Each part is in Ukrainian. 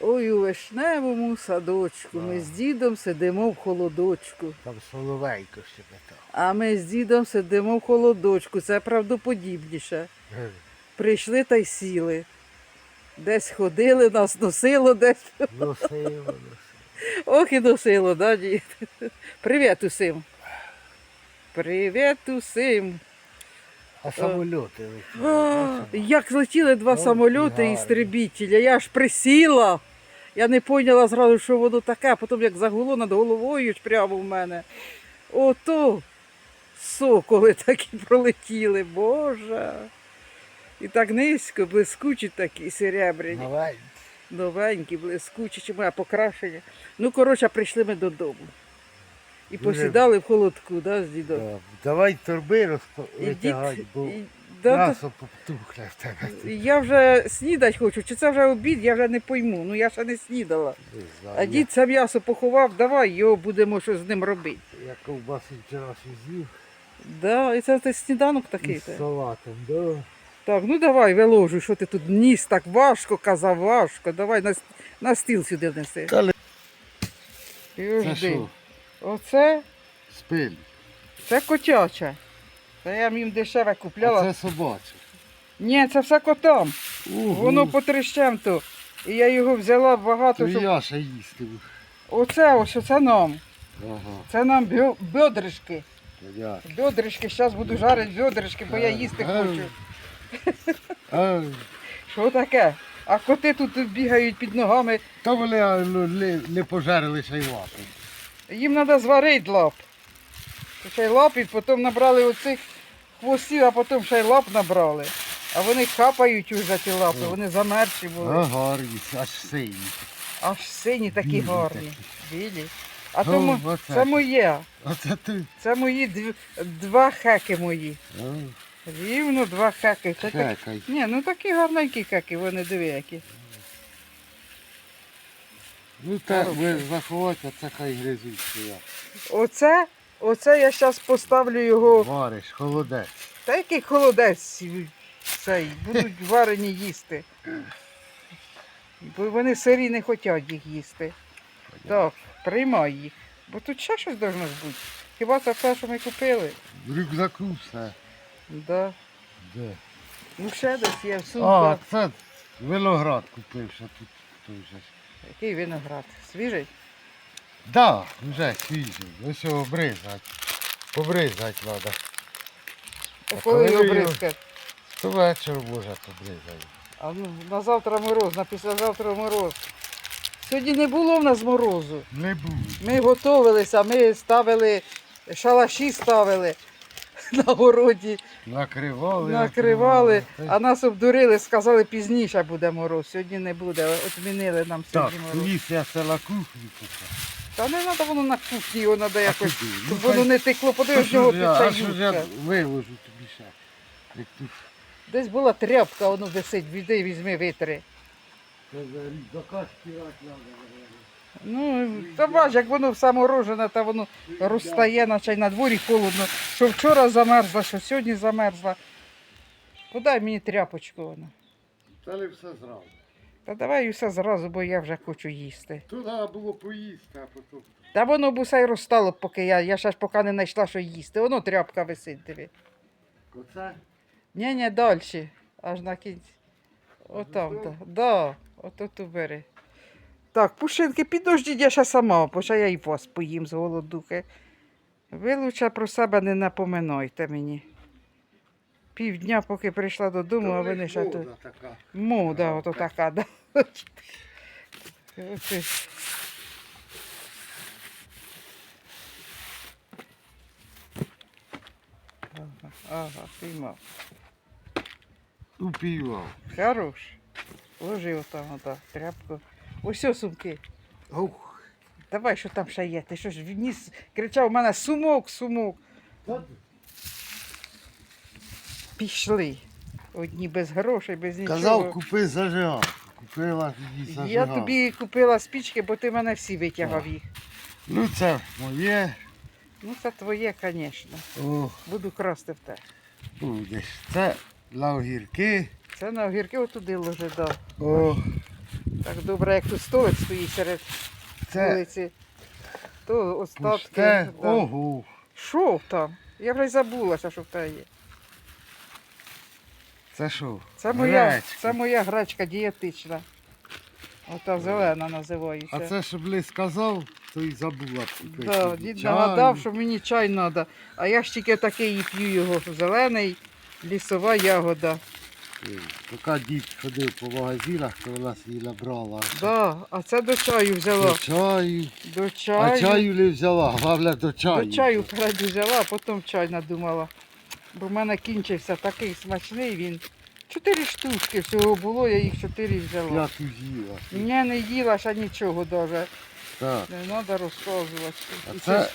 Ой, у вишневому садочку. Ми з дідом сидимо в холодочку. Там соловейко щебетав. А ми з дідом сидимо в холодочку. Це правдоподібніше. Прийшли та й сіли. Десь ходили, нас носило, десь. Носило, носило. Ох і носило, да, дід? Привіт усім. Привіт усім. А самольоти летіли. Як злетіли два Ох, самольоти гарно. істребітеля, я аж присіла. Я не поняла зразу, що воно таке, а потім як загуло над головою прямо в мене. Ото соколи такі пролетіли, Боже. І так низько, блискучі такі серебряні, Давай. новенькі, блискучі, чи моє покрашення. Ну, коротше, прийшли ми додому. І Дуже- посідали в холодку, да, з дідом. Давай торби бо і- да, м'ясо потухне в тебе. Я вже снідать хочу, чи це вже обід, я вже не пойму. Ну я ще не снідала. Не знаю, А дід це м'ясо поховав, давай його будемо щось з ним робити. Я, я ковбаси вчора з'їв Да, і це ти сніданок такий. із те. салатом. Да. Так, ну давай, виложуй, що ти тут ніс так важко, казав важко. Давай на, с- на стіл сюди внеси. Та ли- Це жди. що? Оце Спиль. це котяче. Це я їм дешеве А купляла. це собаче. Ні, це все котам. Угу. Воно по трещем-то. І я його взяла багато, То щоб. я ще їсти. Оце ось, оце нам. Ага. Це нам бьо- бьодришки. Бьодришки, зараз буду жарити бьодришки, бо я їсти хочу. Що таке? А коти тут бігають під ногами. Та вони ну, не, не пожарили ще й лапи. Їм треба зварити лап. Ще й потім набрали оцих хвостів, а потім ще й лап набрали. А вони капають уже ті лапи, вони замерзші були. А гарні, аж сині. Аж сині такі Білі гарні. Білі. А О, то оце. це моє. Оце ти. Це мої дв- два хеки мої. А, Рівно два хеки. Це так- Чекай. Ні, ну такі гарненькі хеки, вони диви які. Ну так, ви заховати, а це хай гризуть. Оце, оце я зараз поставлю його. Вариш, холодець. Та який холодець цей, будуть варені їсти. Бо вони сирі не хочуть їх їсти. Так, приймай їх. Бо тут ще щось должно ж бути. Хіба це все, що ми купили? В рюкзаку все. Да. Де? Ну ще десь є в А, сумках. це виноград купив, що тут той же. ж. Який виноград? Свіжий? Да, вже свіжий. Ось його обрізати. Обрізати треба. А коли його ви бризкати? То вечір може обрізати. А ну, на завтра мороз, на післязавтра мороз. Сьогодні не було в нас морозу. Не буде. Ми готувалися, ми ставили, шалаші ставили на городі, Накривали. накривали, Та а нас обдурили, сказали, пізніше буде мороз. Сьогодні не буде, відмінили нам Так, сьогодні мороз. повіс я це на кухню купив. Та не треба воно на кухні, його треба якось, куди? щоб Ну, воно не текло, нього ж я- А що ж я виложу тобі ще? Як тут Десь була тряпка, воно висить, віди, візьми, витри. рюкзака стирати треба. Ну, та бач, як воно все морожене, та воно розтає, наче й на дворі холодно. Що вчора замерзла, що сьогодні замерзла. Подай мені тряпочку вона. Та не все зразу. Та давай усе зразу, бо я вже хочу їсти. Тут треба було поїсти, а потім. Та воно б усе й розстало, поки я. Я ще ж поки не знайшла, що їсти. Воно тряпка висить, диви. Оце? Ні, ні, далі. Аж на кінці. Отам, так. Да, ото ту бери. Так, пушинки, підождіть, я ще сама, бо ще я і вас поїм з голодухи. Ви лучше про себе не напоминайте мені. Півдня, поки прийшла додому, а вони ще тут. Мода така. Мода, ото така, да. Оце. Ага, ага, піймав. Упівав. Хорош. Ложи отам, отак, тряпку. Ось о сумки. Ух. Давай, що там ще є. Ти що ж вніс, кричав у мене сумок, сумок. Та Пішли. Одні без грошей, без нічого. Казав, купи зажигалку. Купила тоді зажигалку. Я тобі купила спічки, бо ти мене всі витягав їх. Ну це моє. Ну, це твоє, звісно. Буду красти в те. будеш. Це для огірки. Це на огірки отуди ложи, да. О, Так добре, як тут столик стоїть серед Це вулиці, то остатки. пусте. да. Ого. Що там? Я вже й забулася, що в тебе є. Це що? Це моя, Гречка. це моя гречка дієтична. Ота зелена А це, щоб не сказав, то й забула купити. Да, дід Чаю. нагадав, що мені чай треба. А я ж тільки такий і п'ю його зелений, лісова ягода. Поки дід ходив по магазинах, то вона свій набрала. Да, а це до чаю взяла. До чаю. До чаю. А чаю не взяла, головне до чаю. До чаю вперед взяла, а потім чай надумала. Бо в мене кінчився такий смачний він. Чотири штучки всього було, я їх чотири взяла. П'яту з'їла. Ні, не їла ще нічого даже. Так. Не треба розказувати. А І це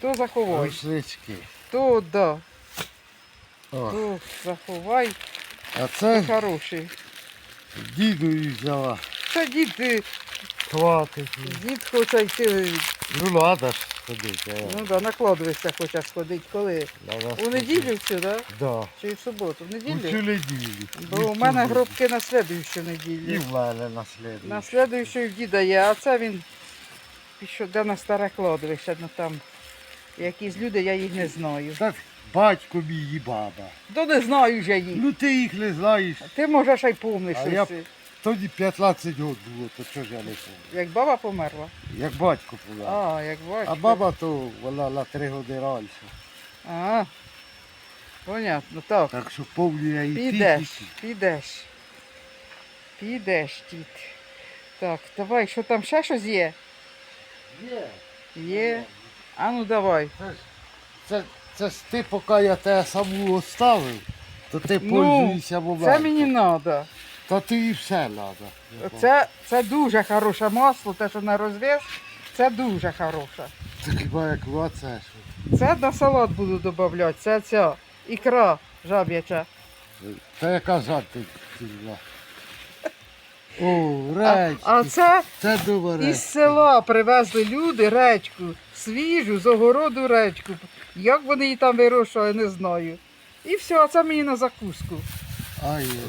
То заховай, рушнички. то да, О, то заховай. а це Хороший. дідою взяла. Це дід, е, Хватить. дід хоче йти, Ну ж ходити. ну да, на кладовище хоче сходити. Коли? У неділю цю, да? Да. Чи в суботу? В У неділю? цю неділю. Бо у мене гробки на слідуючу неділю. І в мене наслідує. На слідуючу в діда є, а це він пішов де на старе кладовище, ну там якісь люди, я їх не знаю. Так батько мій і баба. То не знаю я їх. Ну ти їх не знаєш. Ти може ще й помниш А я Тоді 15 років було, то чого ж я не пам'ятаю. Як баба померла? Як батько помер. А, як батько. А баба то вона на три роки раніше. А, понятно, так. Так що повні я і Підеш, тільки. підеш. Підеш, дід. Так, давай, що там ще щось є? Є. Є. А ну давай. Це, ж- це, це ж ти, поки я тебе саму оставив, то ти Ну, пользуйся моментом. Це мені треба. Та ти і все треба. Це, це дуже хороше масло, те, що на розв'яз, це дуже хороше. Це хіба як оце? Це на салат буду додавати, це ця ікра жаб'яча. Та яка жарти. О, А, речки. а це Це добре. із села привезли люди речку, свіжу, з огороду речку. Як вони її там вирощували, не знаю. І все, а це мені на закуску.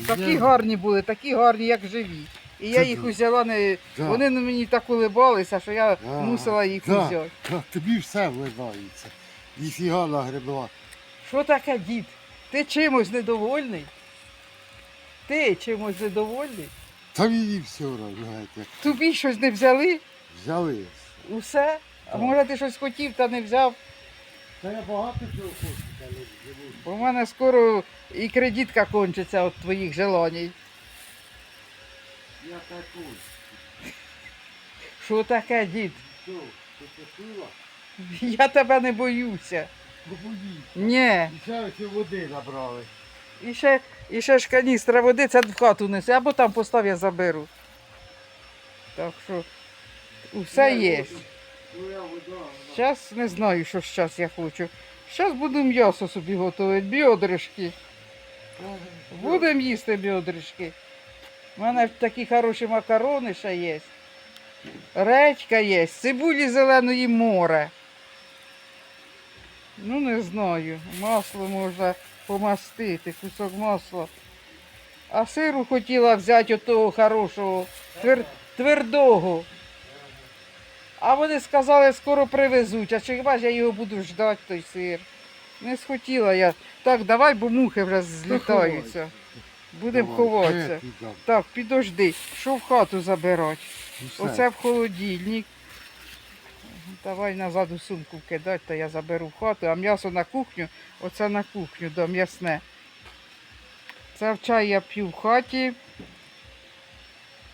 Такі гарні були, такі гарні, як живі. І я їх да. узяла, не... Да. вони на мені так улибалися, що я А, мусила їх да. взяти. Та тобі все вливається. Ніфіга нагребла. Що таке, дід? Ти чимось недовольний? Ти чимось недовольний? Та мені все одно, знаєте, Тобі щось не взяли? взяли. Усе? А може ти щось хотів та не взяв? Та я багато чого хочу. Бо мене скоро і кредитка кончиться від твоїх желаній. Я такий. Що таке, дід? Що, ти почула? Я тебе не боюся. Ну поїдь. Ні. І ще ось води набрали. І ще, і ще ж каністра води, це в хату неси, або там постав, я заберу. Так що усе є. Зараз не знаю, що зараз я хочу. Зараз буду м'ясо собі готувати, біодришки. Будемо їсти біодришки. У мене такі хороші макарони ще є. Редька є, цибулі зеленої море. Ну, не знаю. Масло можна помастити, кусок масла. А сиру хотіла взяти отого хорошого, твер... твердого. А вони сказали, скоро привезуть. А чи хіба ж я його буду ждати, той сир? Не схотіла я. Так, давай, бо мухи вже злітаються. Будемо ховатися. так. Підожди, що в хату забирати? Ну. Оце в холодильник. Давай назад у сумку кидати, то я заберу в хату, а м'ясо на кухню, оце на кухню, до м'ясне. Це в чай я п'ю в хаті.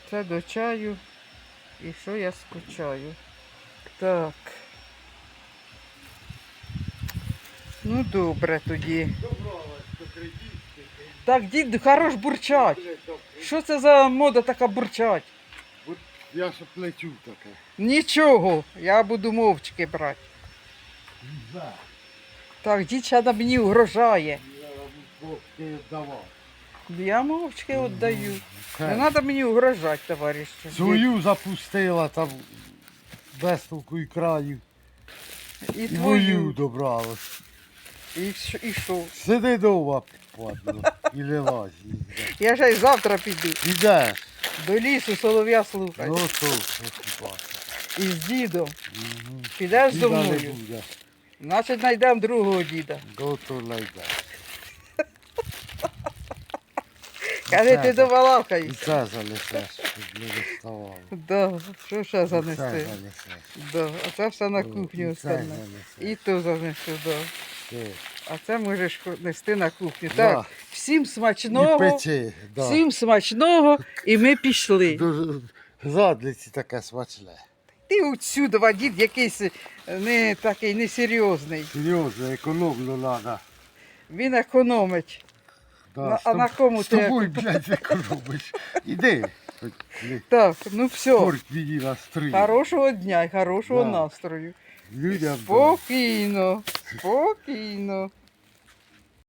Це до чаю. І що я скучаю? Так. Ну добре тоді. Так, дід, хорош бурчать. Що це за мода така бурчать? Я ж плечу таке. Нічого, я буду мовчки брати. Так, дід ще на мені угрожає. Я мовчки віддаю. Не треба мені угрожати, товаришу. Свою запустила там без толку і краю. І І твою. мою добралась. І що? І що? Сиди дома, падло. І лилась. Я ще й завтра піду Ідеш. до лісу солов'я слухати. Ну то, хіба. І з дідом. Мгм. Підеш зо не мною? Значить, знайдемо другого діда. До то найде. Каже, ти І це залишеш, щоб не доставало. Да, що ще занести? Да, а це все на кухню остане. І то занесу, да. А це можеш нести на кухню. Да. Так, всім І смачного, да. всім смачного, і ми пішли. Дуже задлиці таке смачне. Ти отсюди, дід якийсь е, не такий несерйозний. Серйозно, економно треба. Він економить. Да, На- а на кому з ти тобою, блядь, економиш. Іди. Хоч, Так, ну все. Настрій. Хорошого дня і хорошого Да. настрою. Людям. Спокійно, спокійно.